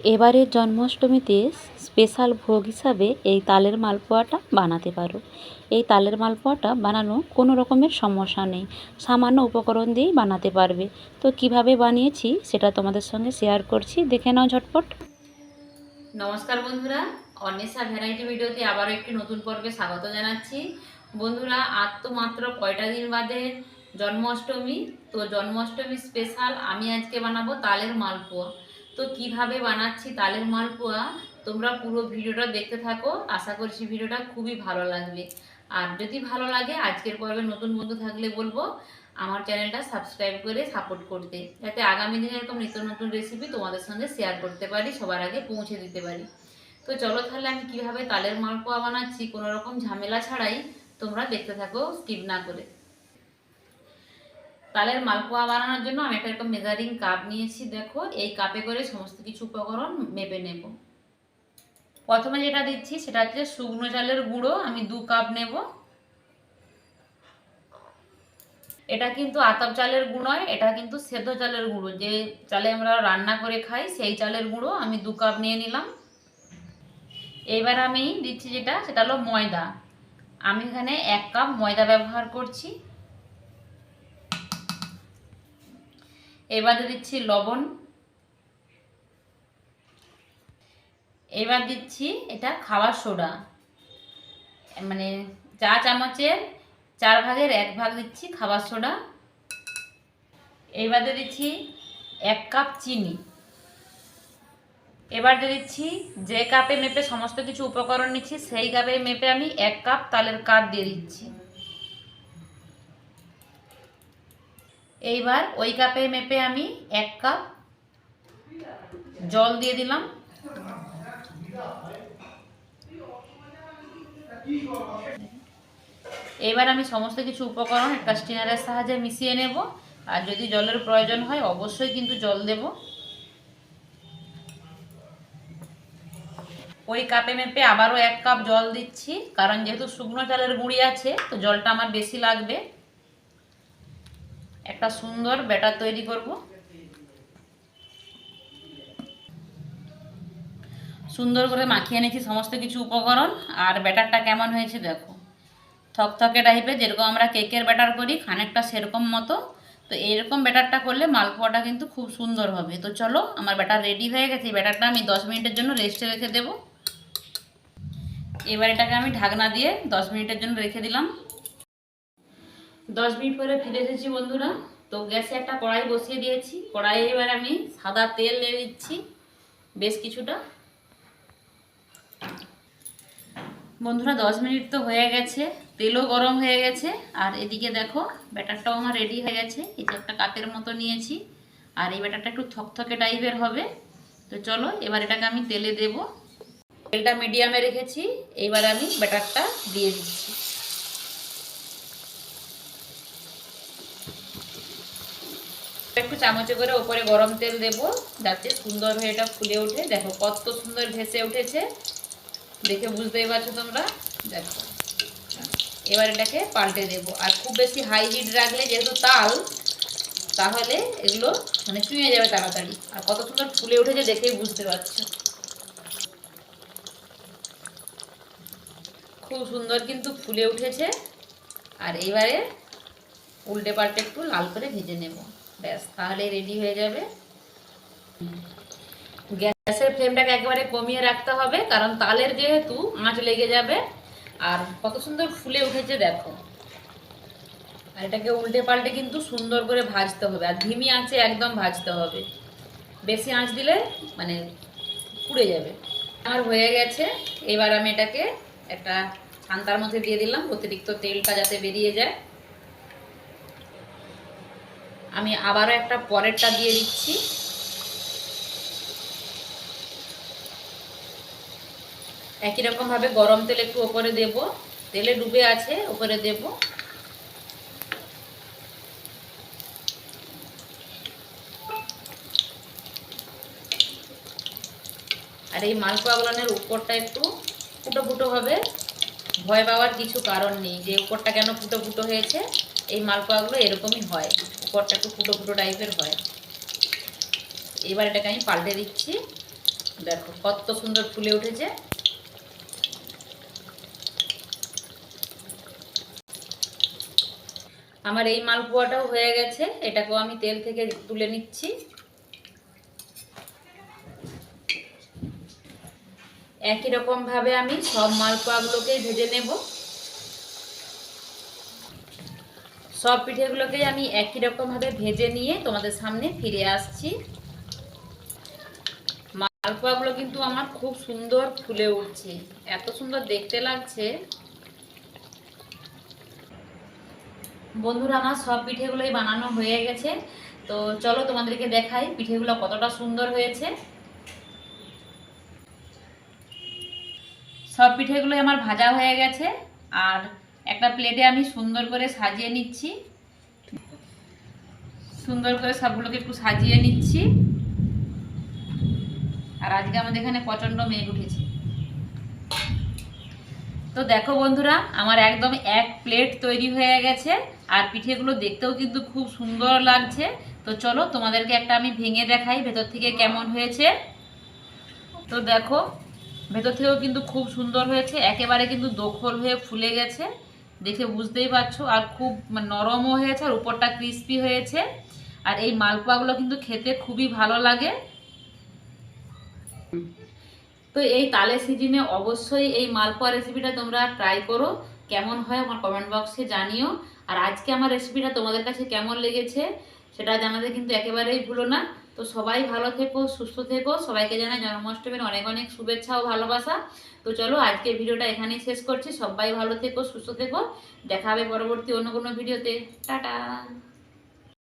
এবারের জন্মাষ্টমীতে স্পেশাল ভোগ হিসাবে এই তালের মালপোয়াটা বানাতে পারো। এই তালের মালপোয়াটা বানানো কোনো রকমের সমস্যা নেই। সামান্য উপকরণ দিয়েই বানাতে পারবে। তো কীভাবে বানিয়েছি সেটা তোমাদের সঙ্গে শেয়ার করছি। দেখে নাও ঝটপট। নমস্কার বন্ধুরা। অন্বেষা ভ্যারাইটি ভিডিওতে আবারও একটি নতুন পর্বে স্বাগত জানাচ্ছি। বন্ধুরা আর তো মাত্র কয়টা দিন বাদে জন্মাষ্টমী? তো জন্মাষ্টমী স্পেশাল আমি আজকে বানাবো তালের মালপোয়া। তো কীভাবে বানাচ্ছি তালের মালপোয়া, তোমরা পুরো ভিডিওটা দেখতে থাকো। আশা করছি ভিডিওটা খুবই ভালো লাগবে। আর যদি ভালো লাগে, আজকের পর্বে নতুন বন্ধু থাকলে বলব, আমার চ্যানেলটা সাবস্ক্রাইব করে সাপোর্ট করতে, যাতে আগামী দিনে এরকম নিত্য নতুন রেসিপি তোমাদের সঙ্গে শেয়ার করতে পারি, সবার আগে পৌঁছে দিতে পারি। তো চলো তাহলে আমি কীভাবে তালের মালপোয়া বানাচ্ছি, কোনো রকম ঝামেলা ছাড়াই তোমরা দেখতে থাকো স্কিপ না করে। তালের মালপোয়া বানানোর জন্য আমি একটা এরকম মেজারিং কাপ নিয়েছি, দেখো। এই কাপে করে সমস্ত কিছু উপকরণ মেপে নেব। প্রথমে যেটা দিচ্ছি, সেটা হচ্ছে শুকনো চালের গুঁড়ো, আমি দু কাপ নেব। এটা কিন্তু আতপ চালের গুঁড়ো নয়, এটা কিন্তু সেদ্ধ চালের গুঁড়ো। যে চালে আমরা রান্না করে খাই, সেই চালের গুঁড়ো আমি দু কাপ নিয়ে নিলাম। এবার আমি দিচ্ছি যেটা, সেটা হলো ময়দা। আমি এখানে এক কাপ ময়দা ব্যবহার করছি। এবারে দিচ্ছি লবণ। এবার দিচ্ছি এটা খাওয়ার সোডা। মানে চা চামচের চার ভাগের এক ভাগ দিচ্ছি খাবার সোডা। এবারে দিচ্ছি এক কাপ চিনি। এবার দিচ্ছি যে কাপে মেপে সমস্ত কিছু উপকরণ নিচ্ছি, সেই কাপে মেপে আমি এক কাপ তালের কাপ দিয়ে দিচ্ছি। এইবার ওই কাপে মেপে আমি এক কাপ জল দিয়ে দিলাম। এবার আমি সমস্ত কিছু উপকরণ একটা স্টিনারের সাহায্যে মিশিয়ে নেব। আর যদি জলের প্রয়োজন হয়, অবশ্যই কিন্তু জল দেব। ওই কাপে মেপে আবারও এক কাপ জল দিচ্ছি, কারণ যেহেতু শুকনো চালের গুঁড়ি আছে, তো জলটা আমার বেশি লাগবে। একটা সুন্দর ব্যাটার তৈরি করব। সুন্দর করে মাখিয়ে নিয়েছি সমস্ত কিছু উপকরণ, আর ব্যাটারটা কেমন হয়েছে দেখো। থকথকে টাইপের যেরকম আমরা কেকের ব্যাটার করি, খানিকটা সেরকম মতো। তো এরকম ব্যাটারটা করলে মালপোয়াটা কিন্তু খুব সুন্দর হবে। তো চলো, আমার ব্যাটার রেডি হয়ে গেছে। ব্যাটারটা আমি দশ মিনিটের জন্য রেস্টে রেখে দেব। এবার এটাকে আমি ঢাকনা দিয়ে দশ মিনিটের জন্য রেখে দিলাম। দশ মিনিট পরে ফিরে এসেছি বন্ধুরা। তো গ্যাসে একটা কড়াই বসিয়ে দিয়েছি। কড়াইয়ে এবার আমি সাদা তেল দিয়ে দিচ্ছি বেশ কিছুটা। বন্ধুরা, দশ মিনিট তো হয়ে গেছে। তেলও গরম হয়ে গেছে। আর এদিকে দেখো, ব্যাটারটাও আমার রেডি হয়ে গেছে। এই একটা কাপের মতো নিয়েছি। আর এই ব্যাটারটা একটু থকথকে টাইপের হবে। তো চলো, এবার এটাকে আমি তেলে দেব। তেলটা মিডিয়ামে রেখেছি। এইবার আমি ব্যাটারটা দিয়ে দিচ্ছি একটু চামচে করে ওপরে গরম তেল দেব। যাতে সুন্দর হয়ে এটা ফুলে ওঠে। দেখো কত সুন্দর ভেসে উঠেছে। দেখে বুঝতেই পারছ তোমরা? দেখো। এবার এটাকে পাল্টে দেব। আর খুব বেশি হাই হিট রাখলে যেহেতু তাল, তাহলে এগুলো মানে চুঁয়ে যাবে তাড়াতাড়ি। আর কত সুন্দর ফুলে উঠেছে দেখেই বুঝতে পারছ। খুব সুন্দর কিন্তু ফুলে উঠেছে। আর এইবারে উল্টে পাল্টে একটু লাল করে ভেজে নেব। ব্যাস, তাহলে রেডি হয়ে যাবে। গ্যাসের ফ্লেমটাকে একেবারে কমিয়ে রাখতে হবে, কারণ তালের যেহেতু আঁচ লেগে যাবে, আর কত সুন্দর ফুলে উঠেছে দেখো। আর এটাকে উল্টে পাল্টে কিন্তু সুন্দর করে ভাজতে হবে, আর ধিমি আঁচে একদম ভাজতে হবে। বেশি আঁচ দিলে মানে পুড়ে যাবে। আমার হয়ে গেছে, এবার আমি এটাকে একটা ছান্তার মধ্যে দিয়ে দিলাম, অতিরিক্ত তেলটা যাতে বেরিয়ে যায়। আমি আবারও একটা পরেরটা দিয়ে দিচ্ছি। একই রকমভাবে গরম তেল একটু ওপরে দেব। তেলে ডুবে আছে, ওপরে দেব। আর এই মালপোয়া উপরটা একটু ফুটো ফুটো হবে। ভয় পাওয়ার কিছু কারণ নেই যে উপরটা কেন ফুটো ফুটো হয়েছে। এই মালপোয়াগুলো এরকমই হয়। উপরটা একটু ফুটো ফুটো টাইপের হয়। এবার এটাকে আমি পাল্টে দিচ্ছি। দেখো কত সুন্দর ফুলে উঠেছে। আমার এই মালপোয়াটাও হয়ে গেছে। এটাকেও আমি তেল থেকে তুলে নিচ্ছি। একই রকম ভাবে আমি সব মালপোয়াগুলোকে ভেজে নেব। সব পিঠেগুলোকে আমি একই রকম ভাবে ভেজে নিয়ে তোমাদের সামনে ফিরে আসছি। মালপোয়াগুলো কিন্তু আমার খুব সুন্দর ফুলে উঠছে, এত সুন্দর দেখতে লাগছে। বন্ধুরা, আমার সব পিঠেগুলোই বানানো হয়ে গেছে। তো চলো তোমাদেরকে দেখাই পিঠেগুলো কতটা সুন্দর হয়েছে। সব পিঠেগুলোই আমার ভাজা হয়ে গেছে, আর একটা প্লেটে আমি সুন্দর করে সাজিয়ে নিচ্ছি। সুন্দর করে সবগুলোকে একটু সাজিয়ে নিচ্ছি। আর আজকে আমাদের এখানে প্রচণ্ড মেঘ উঠেছে। তো দেখো বন্ধুরা, আমার একদম এক প্লেট তৈরি হয়ে গেছে। আর পিঠেগুলো দেখতেও কিন্তু খুব সুন্দর লাগছে। তো চলো তোমাদেরকে একটা আমি ভেঙে দেখাই ভেতর থেকে কেমন হয়েছে। তো দেখো, ভেতর থেকেও কিন্তু খুব সুন্দর হয়েছে। একেবারে কিন্তু দোখর হয়ে ফুলে গেছে। দেখে বুঝতেই পারছ। আর খুব মানে নরমও হয়েছে আর উপরটা ক্রিস্পি হয়েছে। আর এই মালপোয়াগুলো কিন্তু খেতে খুবই ভালো লাগে। তো এই তালের সিজনে অবশ্যই এই মালপোয়া রেসিপিটা তোমরা ট্রাই করো। কেমন হয় আমার কমেন্ট বক্সে জানিও। আর আজকে আমার রেসিপিটা তোমাদের কাছে কেমন লেগেছে, সেটা জানাতে কিন্তু একেবারেই ভুলো না। তো সবাই ভালো থেকো, সুস্থ থেকো। সবাইকে জানাই জন্মাষ্টমীর অনেক অনেক শুভেচ্ছা ও ভালোবাসা। তো চলো আজকের ভিডিওটা এখানেই শেষ করছি। সবাই ভালো থেকো, সুস্থ থেকো। দেখা হবে পরবর্তী অন্য কোনো ভিডিওতে। টাটা!